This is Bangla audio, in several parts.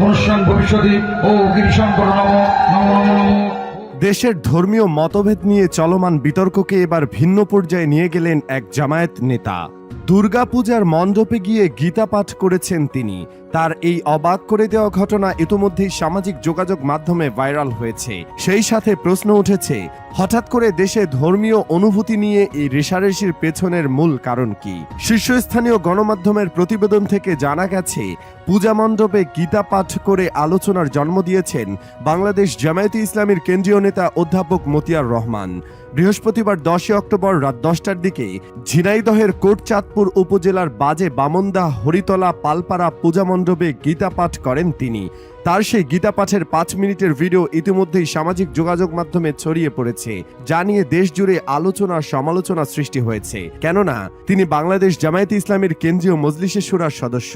মনুষ্যাং ভবিষ্যতে ও গিরিশঙ্কর দেশের ধর্মীয় মতভেদ নিয়ে চলমান বিতর্ককে এবার ভিন্ন পর্যায়ে নিয়ে গেলেন এক জামায়াত নেতা। দুর্গাপূজার মণ্ডপে গিয়ে গীতা পাঠ করেছেন তিনি। তার এই অবাক করে দেওয়া ঘটনা ইতোমধ্যেই সামাজিক যোগাযোগ মাধ্যমে ভাইরাল হয়েছে। সেই সাথে প্রশ্ন উঠেছে, হঠাৎ করে দেশে ধর্মীয় অনুভূতি নিয়ে এই রেশারেশির পেছনের মূল কারণ কি? শীর্ষস্থানীয় গণমাধ্যমের প্রতিবেদন থেকে জানা গেছে, পূজা মণ্ডপে গীতা পাঠ করে আলোচনার জন্ম দিয়েছেন বাংলাদেশ জামায়াতে ইসলামীর কেন্দ্রীয় নেতা অধ্যাপক মতিয়ার রহমান। বৃহস্পতিবার দশই অক্টোবর রাত দশটার দিকে ঝিনাইদহের কোটচাঁদপুর উপজেলার বাজে বামন্দা হরিতলা পালপাড়া পূজা মণ্ডপে গীতা পাঠ করেন তিনি। তার সেই গীতা পাঠের পাঁচ মিনিটের ভিডিও ইতিমধ্যেই সামাজিক যোগাযোগ মাধ্যমে ছড়িয়ে পড়েছে, যা নিয়ে দেশ জুড়ে আলোচনা সমালোচনা সৃষ্টি হয়েছে। কেননা, তিনি বাংলাদেশ জামায়াতে ইসলামের কেন্দ্রীয় মজলিসের সুরার সদস্য।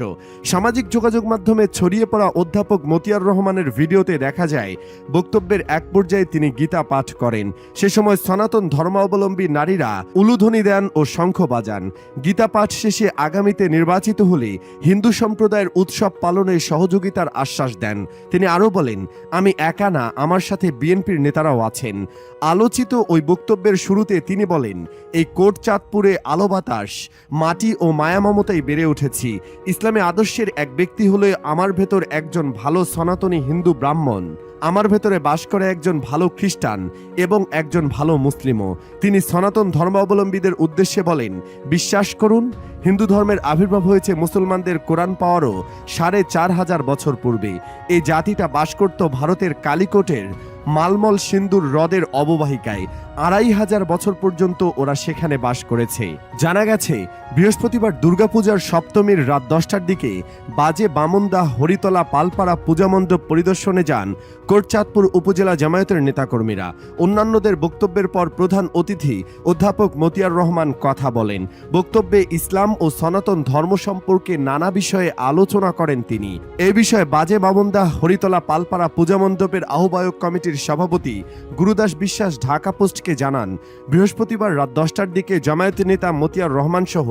সামাজিক যোগাযোগ মাধ্যমে ছড়িয়ে পড়া অধ্যাপক মতিয়ার রহমানের ভিডিওতে দেখা যায়, বক্তব্যের এক পর্যায়ে তিনি গীতা পাঠ করেন। সে সময় সনাতন ধর্মাবলম্বী নারীরা উলুধ্বনি দেন ও শঙ্খ বাজান। গীতা পাঠ শেষে আগামীতে নির্বাচিত হলে হিন্দু সম্প্রদায়ের উৎসব পালনে সহযোগিতার আশ্বাস দেন। তিনি আরও বলেন, আমি একা না, আমার সাথে বিএনপির নেতারাও আছেন। আলোচিত ওই বক্তব্যের শুরুতে তিনি বলেন, এই কোট চাঁদপুরে আলো বাতাস, মাটি ও মায়া মমতায় বেড়ে উঠেছি। ইসলামী আদর্শের এক ব্যক্তি হলে আমার ভেতর একজন ভালো সনাতনী হিন্দু ব্রাহ্মণ। আমার ভেতরে বাস করে একজন ভালো খ্রিস্টান এবং একজন ভালো মুসলিমও। তিনি সনাতন ধর্মাবলম্বীদের উদ্দেশ্যে বলেন, বিশ্বাস করুন, হিন্দু ধর্মের আবির্ভাব হয়েছে মুসলমানদের কোরআন পাওয়ারও সাড়ে চার হাজার বছর পূর্বে। এই জাতিটা বাস করত ভারতের কালিকোটের মালমল সিন্দুর হ্রদের অববাহিকায় আড়াই হাজার বছর পর্যন্ত ওরা সেখানে বাস করেছে। জানা গেছে, বৃহস্পতিবার দুর্গাপূজার সপ্তমীর রাত দশটার দিকে বাজে বামন্দা হরিতলা পালপাড়া পূজামণ্ডপ পরিদর্শনে যান কোটচাঁদপুর উপজেলা জামায়াতের নেতাকর্মীরা। অন্যান্যদের বক্তব্যের পর প্রধান অতিথি অধ্যাপক মতিয়ার রহমান কথা বলেন। বক্তব্যে ইসলাম ও সনাতন ধর্ম সম্পর্কে নানা বিষয়ে আলোচনা করেন তিনি। এ বিষয়ে বাজে বামন্দা হরিতলা পালপাড়া পূজামণ্ডপের আহ্বায়ক কমিটির সভাপতি গুরুদাস বিশ্বাস ঢাকা পোস্টকে জানান, বৃহস্পতিবার রাত দশটার দিকে জামায়াত নেতা মতিয়ার রহমান সহ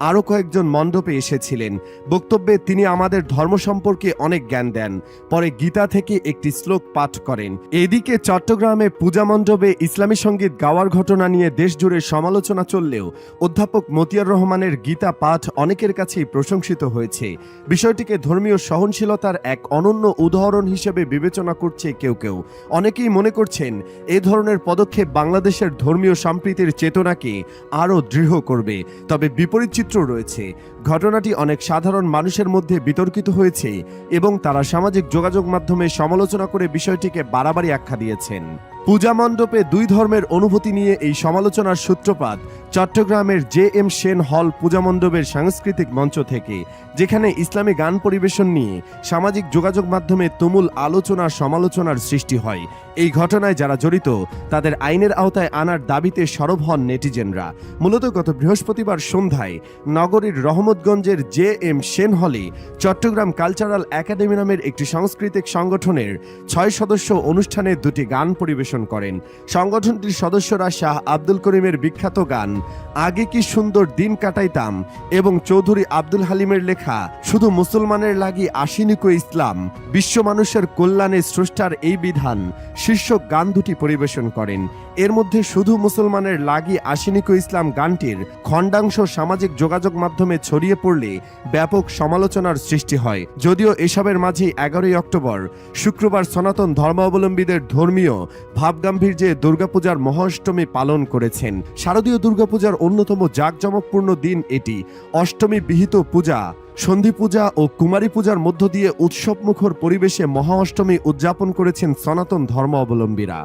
আরও কয়েকজন মণ্ডপে এসেছিলেন। বক্তব্যে তিনি আমাদের ধর্ম সম্পর্কে অনেক জ্ঞান দেন। পরে গীতা থেকে একটি শ্লোক পাঠ করেন। এদিকে চট্টগ্রামে পূজা মণ্ডপে ইসলামী সংগীত গাওয়ার ঘটনা নিয়ে দেশজুড়ে সমালোচনা চললেও অধ্যাপক মতিয়ার রহমানের গীতা পাঠ অনেকের কাছেই প্রশংসিত হয়েছে। বিষয়টিকে ধর্মীয় সহনশীলতার এক অনন্য উদাহরণ হিসেবে বিবেচনা করছে কেউ কেউ। অনেকেই মনে করছেন এ ধরনের পদক্ষেপ বাংলাদেশের ধর্মীয় সম্প্রীতির চেতনাকে আরও দৃঢ় করবে। তবে বিপরীত চিত্র রয়েছে। ঘটনাটি অনেক সাধারণ মানুষের মধ্যে বিতর্কিত হয়েছে এবং তারা সামাজিক যোগাযোগ মাধ্যমে সমালোচনা করে বিষয়টিকে বাড়াবাড়ি আখ্যা দিয়েছেন। পূজা মণ্ডপে দুই ধর্মের অনুভূতি নিয়ে এই সমালোচনার সূত্রপাত চট্টগ্রামের জে এম সেন হল পূজা মণ্ডপের সাংস্কৃতিক মঞ্চ থেকে, যেখানে ইসলামী গান পরিবেশন নিয়ে সামাজিক যোগাযোগ মাধ্যমে তুমুল আলোচনা সমালোচনার সৃষ্টি হয়। এই ঘটনায় যারা জড়িত, তাদের আইনের আওতায় আনার দাবিতে সরব হন নেটিজেনরা। মূলত গত বৃহস্পতিবার সন্ধ্যায় নগরীর রহমতগঞ্জের জে এম সেন হলে চট্টগ্রাম কালচারাল একাডেমি নামের একটি সাংস্কৃতিক সংগঠনের ছয় সদস্য অনুষ্ঠানে দুটি গান পরিবেশন করেন। সংগঠনটির সদস্যরা শাহ আব্দুল করিমের বিখ্যাত গান, আগে কি সুন্দর দিন কাটাইতাম এবং চৌধুরী আব্দুল হালিমের লেখা, শুধু মুসলমানের লাগি আশিনিকো ইসলাম, বিশ্ব মানুষের কল্যাণে স্রষ্টার এই বিধান শীর্ষক গান দুটি পরিবেশন করেন। এর মধ্যে শুধু মুসলমানের লাগি আশিনিকো ইসলাম গানটির খণ্ডাংশ সামাজিক যোগাযোগ মাধ্যমে ছড়িয়ে পড়লে ব্যাপক সমালোচনার সৃষ্টি হয়। যদিও এসবের মাঝে এগারোই অক্টোবর, শুক্রবার সনাতন ধর্মাবলম্বীদের ধর্মীয় ভাবগাম্ভীর্যে দুর্গাপূজার মহাষ্টমী পালন করেছেন, শারদীয় দুর্গাপূজার অন্যতম জাঁকজমকপূর্ণ দিন এটি। অষ্টমী বিহিত পূজা, সন্ধি পূজা ও কুমারী পূজার মধ্য দিয়ে উৎসবমুখর পরিবেশে মহা অষ্টমী উদযাপন করেছেন সনাতন ধর্মাবলম্বীরা।